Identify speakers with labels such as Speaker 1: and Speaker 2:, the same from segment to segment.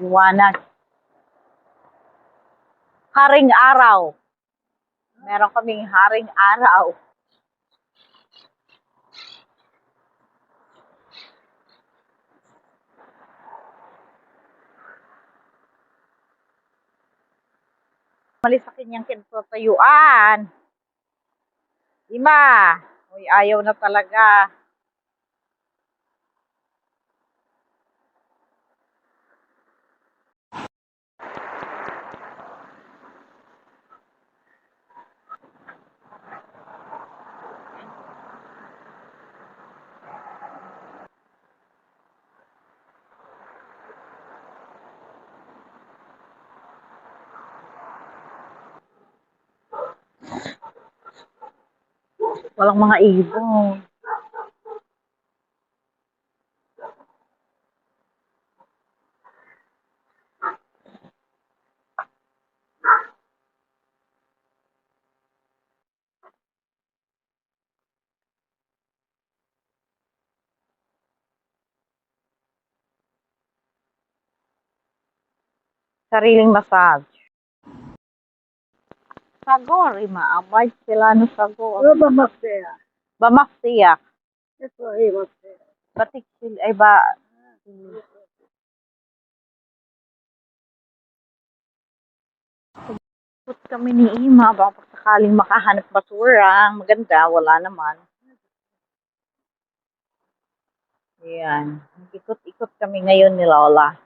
Speaker 1: Liwanag. Haring araw. Meron kaming haring araw. Malis sa kanyang kinatayuan. Ima, uy, ayaw na talaga. Walang mga ibon. Sariling massage. Sagor, imaabay sila no sagor.
Speaker 2: Ano ba masaya?
Speaker 1: Bamaktiyak.
Speaker 2: Ito ay masaya.
Speaker 1: Batik sila, ay ba, Put kami ni Ima, baka sakaling makahanap basura. Maganda, wala naman. Ayan. Ikot-ikot kami ngayon ni Lola.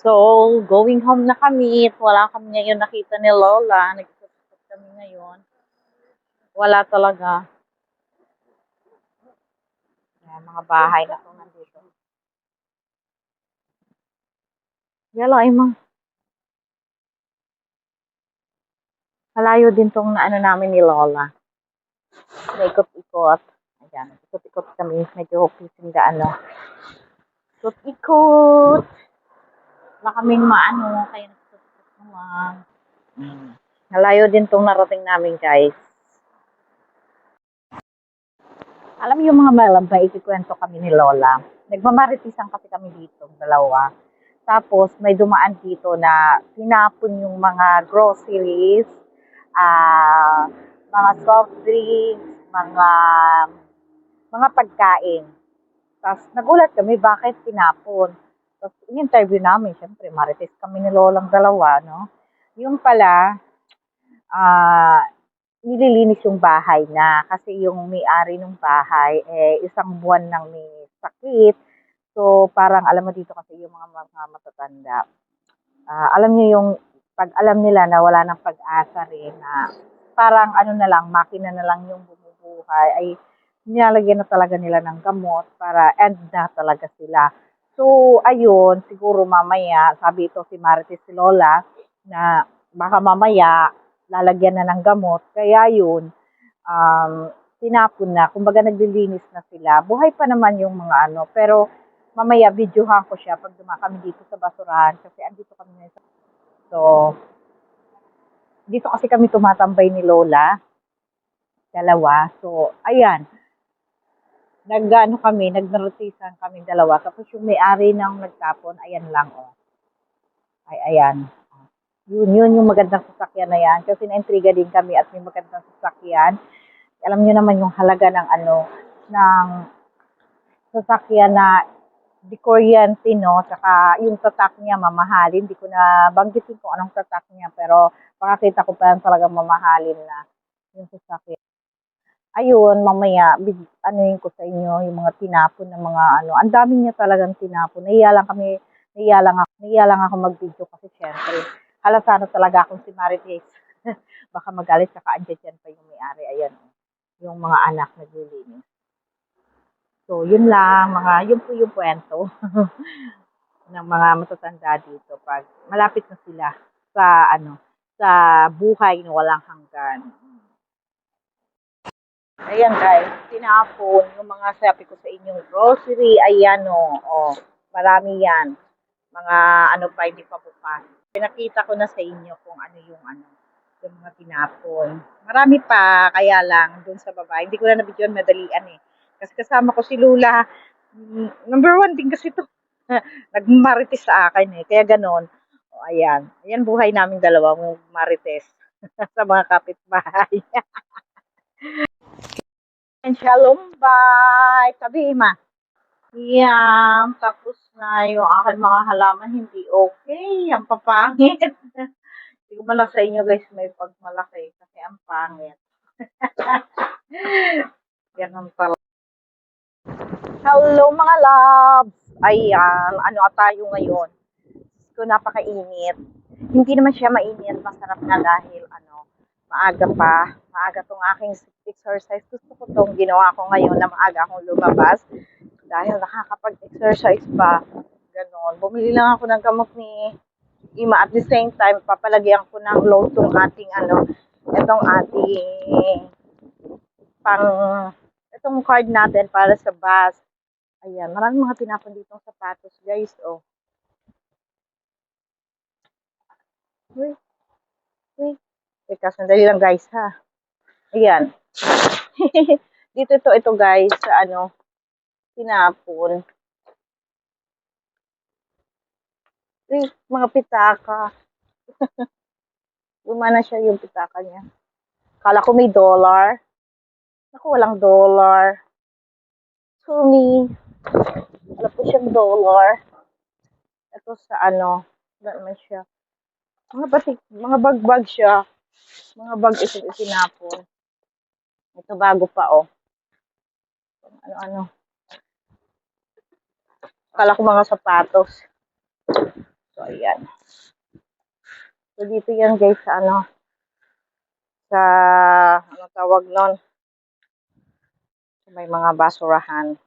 Speaker 1: So, going home na kami. Wala kami ngayon nakita ni Lola. Nag-ikot-ikot kami ngayon. Wala talaga. Ayan, mga bahay na to nandito. Yala, ay mga. Malayo din tong na ano namin ni Lola. Naikot-ikot. Ayan, ikot-ikot kami. Medyo pising ano. Ikot-ikot. Wala kaming maano, kaya naman. Mm. Malayo din tong narating namin, guys. Alam niyo mga malambay, ikikwento kami ni Lola. Nagmamaritisan kasi kami dito, dalawa. Tapos may dumaan dito na pinapon yung mga groceries, ah, mga soft drinks, mga mga pagkain. Tapos nagulat kami bakit pinapon. Tapos in-interview namin, syempre marites kami ni Lolang dalawa, no? Yung pala, ah, nililinis yung bahay na kasi yung may-ari ng bahay eh isang buwan nang may sakit. So parang alam mo dito kasi yung mga mga matatanda. Ah, alam niyo yung pag alam nila na wala nang pag-asa rin na parang ano na lang, makina na lang yung bumubuhay ay nilalagyan na talaga nila ng gamot para end na talaga sila. So, ayun, siguro mamaya, sabi ito si Marites si Lola, na baka mamaya lalagyan na ng gamot. Kaya yun, um, tinapon na. Kumbaga naglilinis na sila. Buhay pa naman yung mga ano. Pero mamaya videohan ko siya pag duma kami dito sa basurahan. Kasi andito kami ngayon sa... So, dito kasi kami tumatambay ni Lola. Dalawa. So, ayan. Nag-ano kami, nagnarotisan kami dalawa. Tapos yung may-ari ng nagtapon, ayan lang, oh. Ay, ayan. Yun, yun yung magandang sasakyan na yan. Kasi na-intriga din kami at may magandang sasakyan. Alam nyo naman yung halaga ng ano, ng sasakyan na di kuryente, no? Tsaka yung tatak niya mamahalin. Di ko na banggitin kung anong tatak niya. Pero makakita ko pa yan talagang mamahalin na yung sasakyan. Ayun, mamaya, ano yun ko sa inyo, yung mga tinapon na mga ano. Ang dami niya talagang tinapon. Nahiya lang kami, nahiya lang ako, nahiya lang ako mag-video kasi syempre, halata na talaga akong si Marites. Baka magalit, saka andyan dyan pa yung may-ari. Ayan, yung mga anak naglilinis. So, yun lang, mga, yun po yung kwento ng mga matatanda dito pag malapit na sila sa, ano, sa buhay na walang hanggan. Ayan guys, tinapon yung mga sabi ko sa inyong grocery, ayan o, oh, marami yan. Mga ano pa, hindi pa bukas. Pinakita ko na sa inyo kung ano yung ano, yung mga tinapon. Marami pa, kaya lang, dun sa baba. Hindi ko na nabidyon, madalian eh. Kasi kasama ko si Lula, Number one din kasi to. Nagmarites sa akin eh. Kaya ganon. O, ayan. Ayan buhay namin dalawa. Marites. sa mga kapitbahay. And shalom bye. Sabi ma. Yan. Tapos na yung aking mga halaman. Hindi okay. Ang papangit. Hindi ko malak sa inyo guys may pagmalaki. Kasi ang pangit. Ganun pala. Hello mga loves! Ayan, ano tayo ngayon? So, napakainit. Hindi naman siya mainit, masarap na dahil ano, maaga pa. Maaga tong aking exercise. Gusto ko tong ginawa ko ngayon na maaga akong lumabas. Dahil nakakapag-exercise pa. Ganon. Bumili lang ako ng gamot ni Ima. At the same time, papalagyan ko ng load tong ating ano, itong ating pang itong card natin para sa bus. Ayan, maraming mga tinapon dito sapatos, guys. Oh. Uy. Uy. Teka, sandali lang, guys, ha. Ayan. dito ito, ito, guys, sa ano, tinapon. Uy, mga pitaka. Luma na siya yung pitaka niya. Kala ko may dollar. Naku, walang dollar. To me, wala po siyang dollar. Ito sa ano, wala naman siya. Mga batik, mga bagbag siya. Mga bag ito itinapon. Ito bago pa, oh. Ano-ano. Kala ko mga sapatos. So, ayan. So, dito yan, guys, sa ano, sa, ano tawag nun, may mga basurahan.